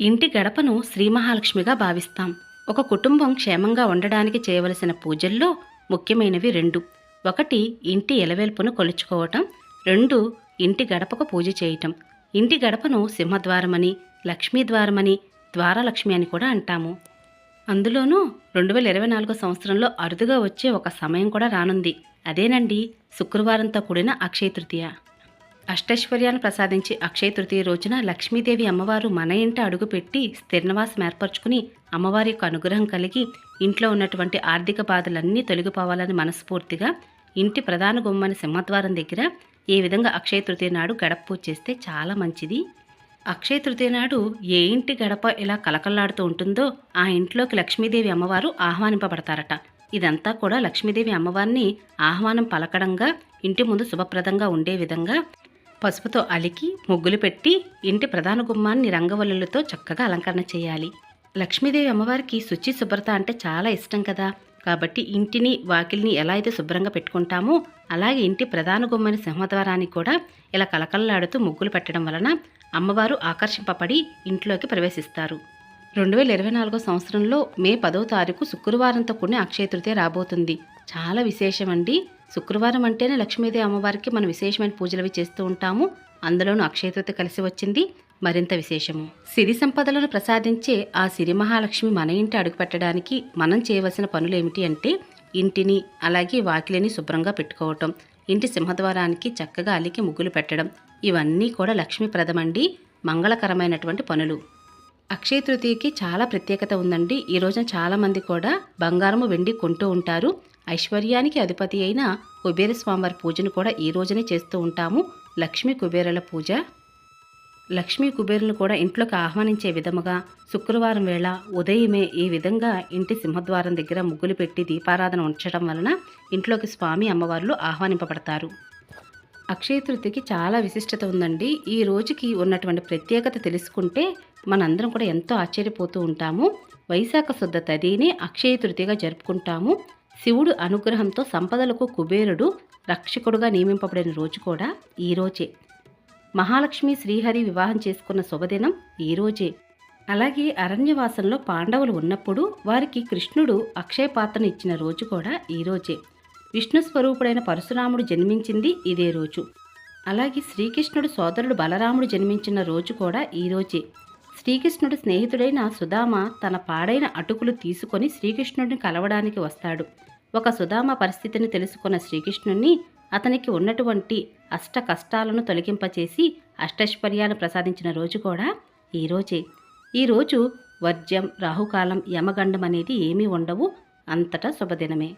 ఇంటి గడపను శ్రీ మహాలక్ష్మిగా భావిస్తాం. ఒక కుటుంబం క్షేమంగా ఉండడానికి చేయవలసిన పూజల్లో ముఖ్యమైనవి రెండు. ఒకటి ఇంటి ఎలవేల్పును కొలుచుకోవటం. రెండు ఇంటి గడపకు పూజ చేయటం. ఇంటి గడపను సింహద్వారమని లక్ష్మీద్వారమని ద్వారలక్ష్మి అని కూడా అంటాము. అందులోనూ రెండు వేల ఇరవై నాలుగో సంవత్సరంలో అరుదుగా వచ్చే ఒక సమయం కూడా రానుంది. అదేనండి శుక్రవారంతో కూడిన అక్షయ తృతీయ. అష్టైశ్వర్యాన్ని ప్రసాదించి అక్షయ తృతీయ రోజున లక్ష్మీదేవి అమ్మవారు మన ఇంట అడుగుపెట్టి స్థిరనివాసం ఏర్పరచుకుని అమ్మవారి యొక్క అనుగ్రహం కలిగి ఇంట్లో ఉన్నటువంటి ఆర్థిక బాధలన్నీ తొలగిపోవాలని మనస్ఫూర్తిగా ఇంటి ప్రధాన గుమ్మని సింహద్వారం దగ్గర ఈ విధంగా అక్షయ తృతీయ నాడు గడప పూజ చేస్తే చాలా మంచిది. అక్షయ తృతీయ నాడు ఏ ఇంటి గడప ఇలా కలకల్లాడుతూ ఉంటుందో ఆ ఇంట్లోకి లక్ష్మీదేవి అమ్మవారు ఆహ్వానింపబడతారట. ఇదంతా కూడా లక్ష్మీదేవి అమ్మవారిని ఆహ్వానం పలకడంగా ఇంటి ముందు శుభప్రదంగా ఉండే విధంగా పసుపుతో అలికి ముగ్గులు పెట్టి ఇంటి ప్రధాన గుమ్మాన్ని రంగవల్లులతో చక్కగా అలంకరణ చేయాలి. లక్ష్మీదేవి అమ్మవారికి శుచి శుభ్రత అంటే చాలా ఇష్టం కదా. కాబట్టి ఇంటిని వాకిల్ని ఎలా అయితే శుభ్రంగా పెట్టుకుంటామో అలాగే ఇంటి ప్రధాన గుమ్మని సింహద్వారాన్ని కూడా ఇలా కలకల్లాడుతూ ముగ్గులు పెట్టడం వలన అమ్మవారు ఆకర్షింపబడి ఇంట్లోకి ప్రవేశిస్తారు. రెండు వేల ఇరవై నాలుగో సంవత్సరంలో మే పదో తారీఖు శుక్రవారంతో కూడిన అక్షయ తృతీయ రాబోతుంది. చాలా విశేషం అండి శుక్రవారం అంటేనే లక్ష్మీదేవి అమ్మవారికి మనం విశేషమైన పూజలు అవి చేస్తూ ఉంటాము. అందులోనూ అక్షయతృతి కలిసి వచ్చింది. మరింత విశేషము. సిరి సంపదలను ప్రసాదించే ఆ సిరి మహాలక్ష్మి మన ఇంటి అడుగుపెట్టడానికి మనం చేయవలసిన పనులు ఏమిటి అంటే ఇంటిని అలాగే వాకిలిని శుభ్రంగా పెట్టుకోవటం ఇంటి సింహద్వారానికి చక్కగా అలికి ముగ్గులు పెట్టడం ఇవన్నీ కూడా లక్ష్మీప్రదమండి. మంగళకరమైనటువంటి పనులు. అక్షయ తృతీయకి చాలా ప్రత్యేకత ఉందండి. ఈ రోజున చాలామంది కూడా బంగారము వెండి కొంటూ ఉంటారు. ఐశ్వర్యానికి అధిపతి అయిన కుబేర స్వామివారి పూజను కూడా ఈ రోజునే చేస్తూ ఉంటాము. లక్ష్మీ కుబేరుల పూజ. లక్ష్మీ కుబేరులను కూడా ఇంట్లోకి ఆహ్వానించే విధముగా శుక్రవారం వేళ ఉదయమే ఈ విధంగా ఇంటి సింహద్వారం దగ్గర ముగ్గులు పెట్టి దీపారాధన ఉంచడం వలన ఇంట్లోకి స్వామి అమ్మవార్లు ఆహ్వానింపబడతారు. అక్షయ తృతికి చాలా విశిష్టత ఉందండి. ఈ రోజుకి ఉన్నటువంటి ప్రత్యేకత తెలుసుకుంటే మనందరం కూడా ఎంతో ఆశ్చర్యపోతూ ఉంటాము. వైశాఖ శుద్ధ తదిని అక్షయ తృతిగా జరుపుకుంటాము. శివుడు అనుగ్రహంతో సంపదలకు కుబేరుడు రక్షకుడుగా నియమింపబడిన రోజు కూడా ఈరోజే మహాలక్ష్మి శ్రీహరి వివాహం చేసుకున్న శుభదినం ఈరోజే అలాగే అరణ్యవాసంలో పాండవులు ఉన్నప్పుడు వారికి కృష్ణుడు అక్షయ పాత్రను ఇచ్చిన రోజు కూడా ఈరోజే విష్ణు స్వరూపుడైన పరశురాముడు జన్మించింది ఇదే రోజు. అలాగే శ్రీకృష్ణుడు సోదరుడు బలరాముడు జన్మించిన రోజు కూడా ఈరోజే శ్రీకృష్ణుడి స్నేహితుడైన సుధామ తన పాడైన అటుకులు తీసుకొని శ్రీకృష్ణుడిని కలవడానికి వస్తాడు. ఒక సుధామ పరిస్థితిని తెలుసుకున్న శ్రీకృష్ణుణ్ణి అతనికి ఉన్నటువంటి అష్ట కష్టాలను తొలగింపచేసి అష్టైశ్వర్యాలు ప్రసాదించిన రోజు కూడా ఈ రోజే. ఈరోజు వర్జ్యం రాహుకాలం యమగండం అనేది ఏమీ ఉండవు. అంతటా శుభదినమే.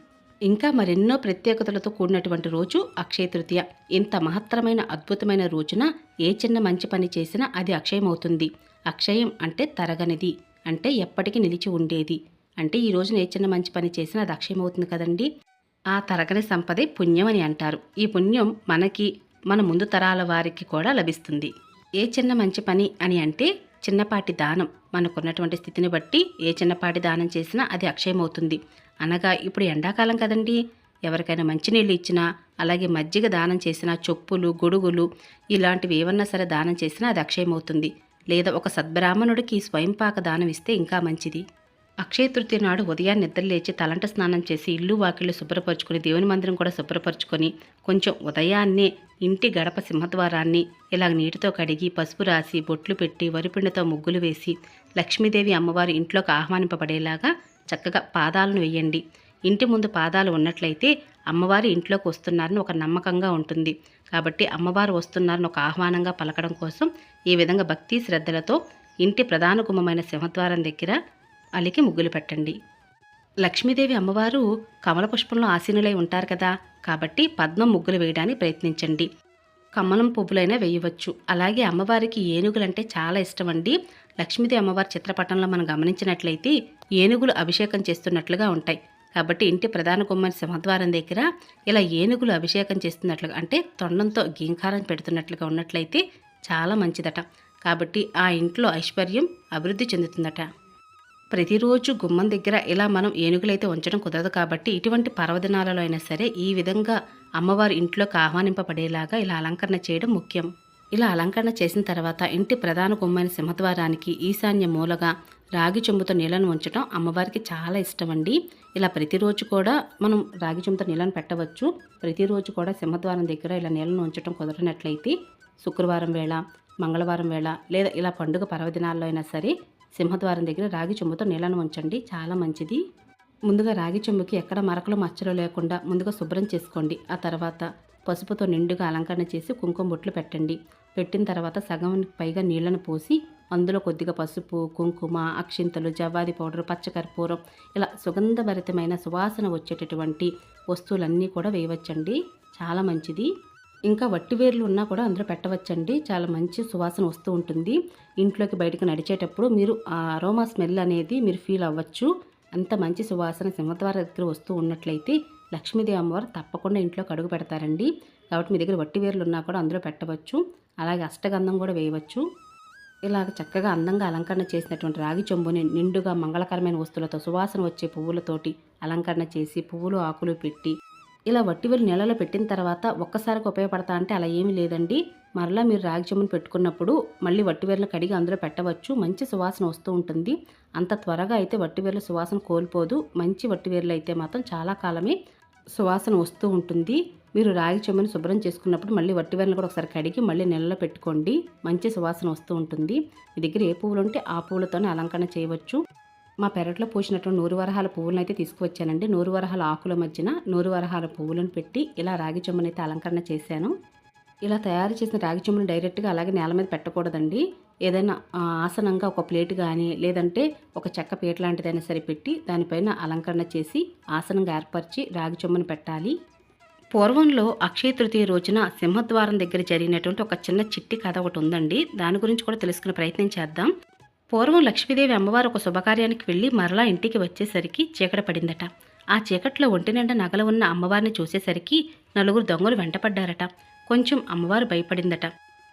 ఇంకా మరెన్నో ప్రత్యేకతలతో కూడినటువంటి రోజు అక్షయ తృతీయ. ఇంత మహత్తరమైన అద్భుతమైన రోజున ఏ చిన్న మంచి పని చేసినా అది అక్షయమవుతుంది. అక్షయం అంటే తరగనిది అంటే ఎప్పటికీ నిలిచి ఉండేది. అంటే ఈ రోజున ఏ చిన్న మంచి పని చేసినా అది అక్షయమవుతుంది కదండి? ఆ తరగని సంపదే పుణ్యం అని అంటారు. ఈ పుణ్యం మనకి మన ముందు తరాల వారికి కూడా లభిస్తుంది. ఏ చిన్న మంచి పని అని అంటే చిన్నపాటి దానం మనకున్నటువంటి స్థితిని బట్టి ఏ చిన్నపాటి దానం చేసినా అది అక్షయమవుతుంది. అనగా ఇప్పుడు ఎండాకాలం కదండి. ఎవరికైనా మంచినీళ్ళు ఇచ్చినా అలాగే మజ్జిగ దానం చేసినా చొప్పులు గొడుగులు ఇలాంటివి ఏమన్నా సరే దానం చేసినా అది అక్షయమవుతుంది. లేదా ఒక సద్బ్రాహ్మణుడికి స్వయంపాక దానం ఇస్తే ఇంకా మంచిది. అక్షయ తృతీయ నాడు ఉదయాన్నే నిద్ర లేచి తలంట స్నానం చేసి ఇల్లు వాకిళ్ళు శుభ్రపరచుకొని దేవుని మందిరం కూడా శుభ్రపరచుకొని కొంచెం ఉదయాన్నే ఇంటి గడప సింహద్వారాన్ని ఇలా నీటితో కడిగి పసుపు రాసి బొట్లు పెట్టి వరిపిండితో ముగ్గులు వేసి లక్ష్మీదేవి అమ్మవారి ఇంట్లోకి ఆహ్వానింపబడేలాగా చక్కగా పాదాలను వేయండి. ఇంటి ముందు పాదాలు ఉన్నట్లయితే అమ్మవారి ఇంట్లోకి వస్తున్నారని ఒక నమ్మకంగా ఉంటుంది. కాబట్టి అమ్మవారు వస్తున్నారని ఒక ఆహ్వానంగా పలకడం కోసం ఈ విధంగా భక్తి శ్రద్ధలతో ఇంటి ప్రధాన గుమ్మమైన సింహద్వారం దగ్గర అలికి ముగ్గులు పెట్టండి. లక్ష్మీదేవి అమ్మవారు కమల పుష్పంలో ఆసీనులై ఉంటారు కదా. కాబట్టి పద్మం ముగ్గులు వేయడానికి ప్రయత్నించండి. కమలం పువ్వులైనా వేయవచ్చు. అలాగే అమ్మవారికి ఏనుగులంటే చాలా ఇష్టం అండి లక్ష్మీదేవి అమ్మవారి చిత్రపటంలో మనం గమనించినట్లయితే ఏనుగులు అభిషేకం చేస్తున్నట్లుగా ఉంటాయి. కాబట్టి ఇంటి ప్రధాన గుమ్మని సింహద్వారం దగ్గర ఇలా ఏనుగులు అభిషేకం చేస్తున్నట్లుగా అంటే తొండంతో గీంకారం పెడుతున్నట్లుగా ఉన్నట్లయితే చాలా మంచిదట. కాబట్టి ఆ ఇంట్లో ఐశ్వర్యం అభివృద్ధి చెందుతుందట. ప్రతిరోజు గుమ్మం దగ్గర ఇలా మనం ఏనుగులైతే ఉంచడం కుదరదు కాబట్టి ఇటువంటి పర్వదినాలలో అయినా సరే ఈ విధంగా అమ్మవారి ఇంట్లోకి ఆహ్వానింపబడేలాగా ఇలా అలంకరణ చేయడం ముఖ్యం. ఇలా అలంకరణ చేసిన తర్వాత ఇంటి ప్రధాన గుమ్మైన సింహద్వారానికి ఈశాన్య మూలగా రాగి చెంబుతో నీళ్ళను ఉంచడం అమ్మవారికి చాలా ఇష్టం అండి ఇలా ప్రతిరోజు కూడా మనం రాగి చెంబుతో నీళ్ళను పెట్టవచ్చు. ప్రతిరోజు కూడా సింహద్వారం దగ్గర ఇలా నీళ్ళను ఉంచడం కుదరనట్లయితే శుక్రవారం వేళ మంగళవారం వేళ లేదా ఇలా పండుగ పర్వదినాల్లో అయినా సరే సింహద్వారం దగ్గర రాగి చెంబుతో నీళ్ళను ఉంచండి. చాలా మంచిది. ముందుగా రాగి చెంబుకి ఎక్కడ మరకలు మచ్చలు లేకుండా ముందుగా శుభ్రం చేసుకోండి. ఆ తర్వాత పసుపుతో నిండుగా అలంకరణ చేసి కుంకుమ బొట్లు పెట్టండి. పెట్టిన తర్వాత సగం పైగా నీళ్ళను పోసి అందులో కొద్దిగా పసుపు కుంకుమ అక్షింతలు జవ్వాది పౌడర్ పచ్చకర్పూరం ఇలా సుగంధభరితమైన సువాసన వచ్చేటటువంటి వస్తువులన్నీ కూడా వేయవచ్చండి. చాలా మంచిది. ఇంకా వట్టివేర్లు ఉన్నా కూడా అందులో పెట్టవచ్చండి. చాలా మంచి సువాసన వస్తూ ఉంటుంది. ఇంట్లోకి బయటకు నడిచేటప్పుడు మీరు ఆ అరోమా స్మెల్ అనేది మీరు ఫీల్ అవ్వచ్చు. అంత మంచి సువాసన సింహద్వార దగ్గర వస్తూ ఉన్నట్లయితే లక్ష్మీదేవి అమ్మవారు తప్పకుండా ఇంట్లోకి అడుగు పెడతారండి. కాబట్టి మీ దగ్గర వట్టి వేర్లు ఉన్నా కూడా అందులో పెట్టవచ్చు. అలాగే అష్టగంధం కూడా వేయవచ్చు. ఇలాగ చక్కగా అందంగా అలంకరణ చేసినటువంటి రాగి చెంబుని నిండుగా మంగళకరమైన వస్తువులతో సువాసన వచ్చే పువ్వులతోటి అలంకరణ చేసి పువ్వులు ఆకులు పెట్టి ఇలా వట్టివేలు నీళ్ళలో పెట్టిన తర్వాత ఒక్కసారికి ఉపయోగపడతా అంటే అలా ఏమీ లేదండి. మరలా మీరు రాగి చెంబుని పెట్టుకున్నప్పుడు మళ్ళీ వట్టివేర్లు కడిగి అందులో పెట్టవచ్చు. మంచి సువాసన వస్తూ ఉంటుంది. అంత త్వరగా అయితే వట్టివేర్ల సువాసన కోల్పోదు. మంచి వట్టివేర్లు అయితే మాత్రం చాలా కాలమే సువాసన వస్తూ ఉంటుంది. మీరు రాగి చెంబుని శుభ్రం చేసుకున్నప్పుడు మళ్ళీ వట్టివేర్లను కూడా ఒకసారి కడిగి మళ్ళీ నెలలో పెట్టుకోండి. మంచి సువాసన వస్తూ ఉంటుంది. మీ దగ్గర ఏ పువ్వులు ఉంటే ఆ పువ్వులతోనే అలంకరణ చేయవచ్చు. మా పెరట్లో పూసినటువంటి నూరు వరహాల పువ్వులను అయితే తీసుకువచ్చానండి. నూరు వరహాల ఆకుల మధ్యన నూరు వరహాల పువ్వులను పెట్టి ఇలా రాగి చెంబుని అలంకరణ చేశాను. ఇలా తయారు చేసిన రాగి చెంబుని డైరెక్ట్గా అలాగే నేల మీద పెట్టకూడదండి. ఏదైనా ఆసనంగా ఒక ప్లేట్ కానీ లేదంటే ఒక చెక్క పీట లాంటిదైనా సరే పెట్టి దానిపైన అలంకరణ చేసి ఆసనంగా ఏర్పరిచి రాగి చెంబుని పెట్టాలి. పూర్వంలో అక్షయ తృతీయ రోజున సింహద్వారం దగ్గర జరిగినటువంటి ఒక చిన్న చిట్టి కథ ఒకటి ఉందండి. దాని గురించి కూడా తెలుసుకునే ప్రయత్నం చేద్దాం. పూర్వం లక్ష్మీదేవి అమ్మవారు ఒక శుభకార్యానికి వెళ్ళి మరలా ఇంటికి వచ్చేసరికి చీకట పడిందట. ఆ చీకట్లో ఒంటి నిండా నగలు ఉన్న అమ్మవారిని చూసేసరికి నలుగురు దొంగలు వెంటపడ్డారట. కొంచెం అమ్మవారు భయపడిందట.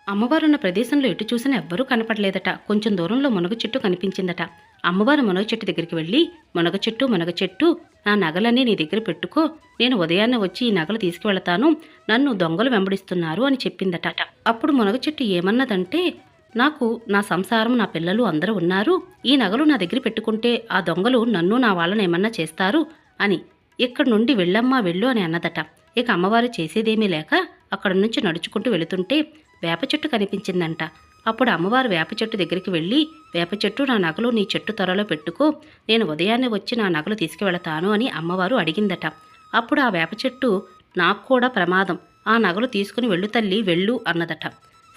అమ్మవారున్న ప్రదేశంలో ఎటు చూసినా ఎవ్వరూ కనపడలేదట. కొంచెం దూరంలో మునగ చెట్టు కనిపించిందట. అమ్మవారు మునగ చెట్టు దగ్గరికి వెళ్ళి మునగ చెట్టు మునగ చెట్టు నా నగలన్నీ నీ దగ్గర పెట్టుకో. నేను ఉదయాన్నే వచ్చి ఈ నగలు తీసుకువెళతాను. నన్ను దొంగలు వెంబడిస్తున్నారు అని చెప్పిందట. అప్పుడు మునగ చెట్టు ఏమన్నదంటే నాకు నా సంసారం నా పిల్లలు అందరూ ఉన్నారు. ఈ నగలు నా దగ్గర పెట్టుకుంటే ఆ దొంగలు నన్ను నా వాళ్ళని ఏమన్నా చేస్తారు? అని. ఇక్కడి నుండి వెళ్ళమ్మా వెళ్ళు అని అన్నదట. ఇక అమ్మవారు చేసేదేమీ లేక అక్కడి నుంచి నడుచుకుంటూ వెళుతుంటే వేప చెట్టు కనిపించిందంట. అప్పుడు అమ్మవారు వేప చెట్టు దగ్గరికి వెళ్ళి వేప చెట్టు నా నగలు నీ చెట్టు త్వరలో పెట్టుకో. నేను ఉదయాన్నే వచ్చి నా నగలు తీసుకువెళతాను అని అమ్మవారు అడిగిందట. అప్పుడు ఆ వేప చెట్టు నాకు కూడా ప్రమాదం. ఆ నగలు తీసుకుని వెళ్ళు తల్లి వెళ్ళు అన్నదట.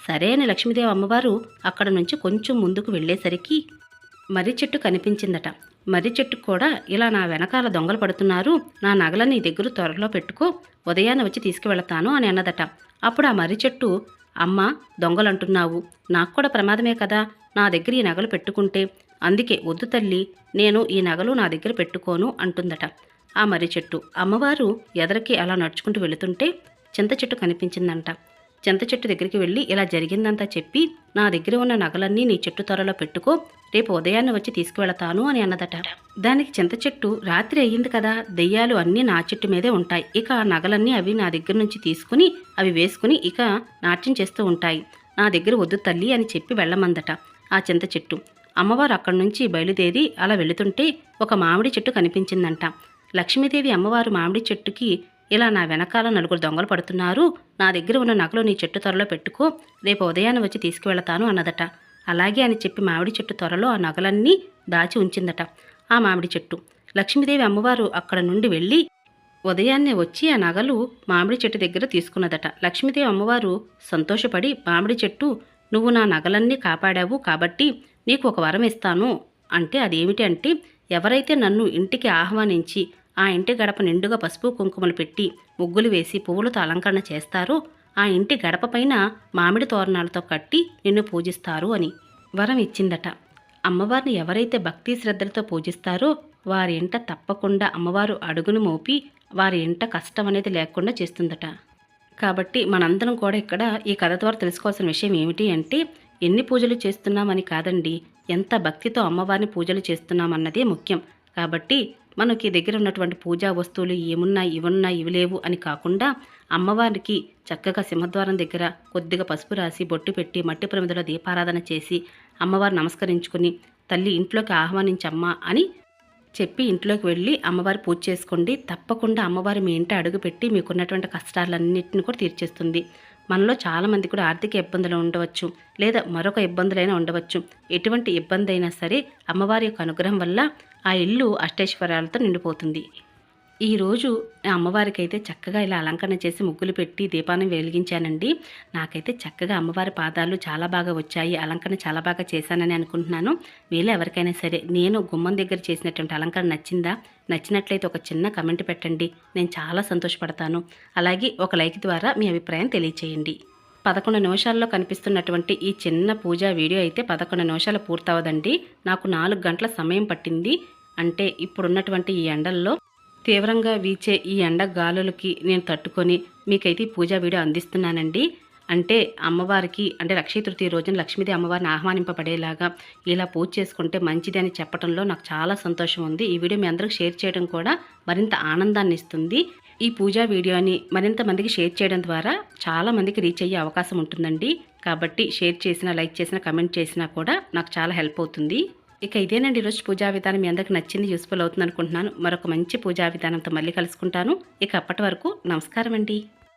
సరే అని లక్ష్మీదేవి అమ్మవారు అక్కడ నుంచి కొంచెం ముందుకు వెళ్ళేసరికి మర్రి చెట్టు కనిపించిందట. మర్రి చెట్టు కూడా ఇలా నా వెనకాల దొంగలు పడుతున్నారు. నా నగల నీ దగ్గర త్వరలో పెట్టుకో. ఉదయాన్నే వచ్చి తీసుకువెళతాను అని అన్నదట. అప్పుడు ఆ మర్రి చెట్టు అమ్మ దొంగలంటున్నావు. నాకు కూడా ప్రమాదమే కదా. నా దగ్గర ఈ నగలు పెట్టుకుంటే. అందుకే వద్దు తల్లి నేను ఈ నగలు నా దగ్గర పెట్టుకోను అంటుందట. ఆ మర్రి చెట్టు అమ్మవారు ఎదరికి అలా నడుచుకుంటూ వెళుతుంటే చింత చెట్టు కనిపించిందంట. చింత చెట్టు దగ్గరికి వెళ్ళి ఇలా జరిగిందంతా చెప్పి నా దగ్గర ఉన్న నగలన్నీ నీ చెట్టు త్వరలో పెట్టుకో రేపు ఉదయాన్నే వచ్చి తీసుకువెళతాను అని అన్నదట. దానికి చింత చెట్టు రాత్రి అయ్యింది కదా దెయ్యాలు అన్నీ నా చెట్టు మీదే ఉంటాయి. ఇక ఆ నగలన్నీ అవి నా దగ్గర నుంచి తీసుకుని అవి వేసుకుని ఇక నాట్యం చేస్తూ ఉంటాయి. నా దగ్గర వద్దు తల్లి అని చెప్పి వెళ్ళమందట ఆ చింత చెట్టు. అమ్మవారు అక్కడి నుంచి బయలుదేరి అలా వెళుతుంటే ఒక మామిడి చెట్టు కనిపించిందంట. లక్ష్మీదేవి అమ్మవారు మామిడి చెట్టుకి ఇలా నా వెనకాల నలుగురు దొంగలు పడుతున్నారు. నా దగ్గర ఉన్న నగలు నీ చెట్టు త్వరలో పెట్టుకో. రేపు ఉదయాన్నే వచ్చి తీసుకువెళతాను అన్నదట. అలాగే అని చెప్పి మామిడి చెట్టు త్వరలో ఆ నగలన్నీ దాచి ఉంచిందట. ఆ మామిడి చెట్టు. లక్ష్మీదేవి అమ్మవారు అక్కడ నుండి వెళ్ళి ఉదయాన్నే వచ్చి ఆ నగలు మామిడి చెట్టు దగ్గర తీసుకున్నదట. లక్ష్మీదేవి అమ్మవారు సంతోషపడి మామిడి చెట్టు నువ్వు నా నగలన్నీ కాపాడావు కాబట్టి నీకు ఒక వరం ఇస్తాను. అంటే అదేమిటి అంటే ఎవరైతే నన్ను ఇంటికి ఆహ్వానించి ఆ ఇంటి గడప నిండుగా పసుపు కుంకుమలు పెట్టి ముగ్గులు వేసి పువ్వులతో అలంకరణ చేస్తారో. ఆ ఇంటి గడప పైన మామిడి తోరణాలతో కట్టి నిన్ను పూజిస్తారు అని వరం ఇచ్చిందట. అమ్మవారిని ఎవరైతే భక్తి శ్రద్ధలతో పూజిస్తారో వారి ఇంట తప్పకుండా అమ్మవారు అడుగును మోపి వారి ఇంట కష్టం అనేది లేకుండా చేస్తుందట. కాబట్టి మనందరం కూడా ఇక్కడ ఈ కథ ద్వారా తెలుసుకోవాల్సిన విషయం ఏమిటి అంటే ఎన్ని పూజలు చేస్తున్నామని కాదండి ఎంత భక్తితో అమ్మవారిని పూజలు చేస్తున్నామన్నదే ముఖ్యం. కాబట్టి మనకి దగ్గర ఉన్నటువంటి పూజా వస్తువులు ఏమున్నా ఇవున్నా ఇవి లేవు అని కాకుండా అమ్మవారికి చక్కగా సింహద్వారం దగ్గర కొద్దిగా పసుపు రాసి బొట్టు పెట్టి మట్టి ప్రమిదలో దీపారాధన చేసి అమ్మవారు నమస్కరించుకుని తల్లి ఇంట్లోకి ఆహ్వానించమ్మా అని చెప్పి ఇంట్లోకి వెళ్ళి అమ్మవారి పూజ చేసుకోండి. తప్పకుండా అమ్మవారి మీ ఇంట అడుగుపెట్టి మీకున్నటువంటి కష్టాలన్నింటిని కూడా తీర్చేస్తుంది. మనలో చాలామంది కూడా ఆర్థిక ఇబ్బందులు ఉండవచ్చు లేదా మరొక ఇబ్బందులైనా ఉండవచ్చు. ఎటువంటి ఇబ్బంది అయినా సరే అమ్మవారి యొక్క అనుగ్రహం వల్ల ఆ ఇల్లు అష్టైశ్వర్యాలతో నిండిపోతుంది. ఈరోజు అమ్మవారికి అయితే చక్కగా ఇలా అలంకరణ చేసి ముగ్గులు పెట్టి దీపాన్ని వెలిగించానండి. నాకైతే చక్కగా అమ్మవారి పాదాలు చాలా బాగా వచ్చాయి. అలంకరణ చాలా బాగా చేశానని అనుకుంటున్నాను. వీళ్ళు ఎవరికైనా సరే నేను గుమ్మం దగ్గర చేసినటువంటి అలంకరణ నచ్చిందా? నచ్చినట్లయితే ఒక చిన్న కమెంట్ పెట్టండి. నేను చాలా సంతోషపడతాను. అలాగే ఒక లైక్ ద్వారా మీ అభిప్రాయం తెలియచేయండి. పదకొండు నిమిషాల్లో కనిపిస్తున్నటువంటి ఈ చిన్న పూజా వీడియో అయితే పదకొండు నిమిషాలు పూర్తవదండి. నాకు నాలుగు గంటల సమయం పట్టింది. అంటే ఇప్పుడున్నటువంటి ఈ ఎండల్లో తీవ్రంగా వీచే ఈ ఎండ గాలులకి నేను తట్టుకొని మీకైతే ఈ పూజా వీడియో అందిస్తున్నానండి. అంటే అమ్మవారికి అంటే లక్షీ తృతీయ రోజున లక్ష్మీదేవి అమ్మవారిని ఆహ్వానింపబడేలాగా ఇలా పూజ చేసుకుంటే మంచిది అని చెప్పడంలో నాకు చాలా సంతోషం ఉంది. ఈ వీడియో మీ అందరికి షేర్ చేయడం కూడా మరింత ఆనందాన్ని ఇస్తుంది ఈ పూజా వీడియోని మరింత మందికి షేర్ చేయడం ద్వారా చాలామందికి రీచ్ అయ్యే అవకాశం ఉంటుందండి. కాబట్టి షేర్ చేసినా లైక్ చేసినా కమెంట్ చేసినా కూడా నాకు చాలా హెల్ప్ అవుతుంది. ఇక ఇదేనండి ఈరోజు పూజా విధానం. మీ అందరికి నచ్చింది యూస్ఫుల్ అవుతుంది అనుకుంటున్నాను మరొక మంచి పూజా విధానంతో మళ్ళీ కలుసుకుంటాను. ఇక అప్పటి వరకు నమస్కారం అండి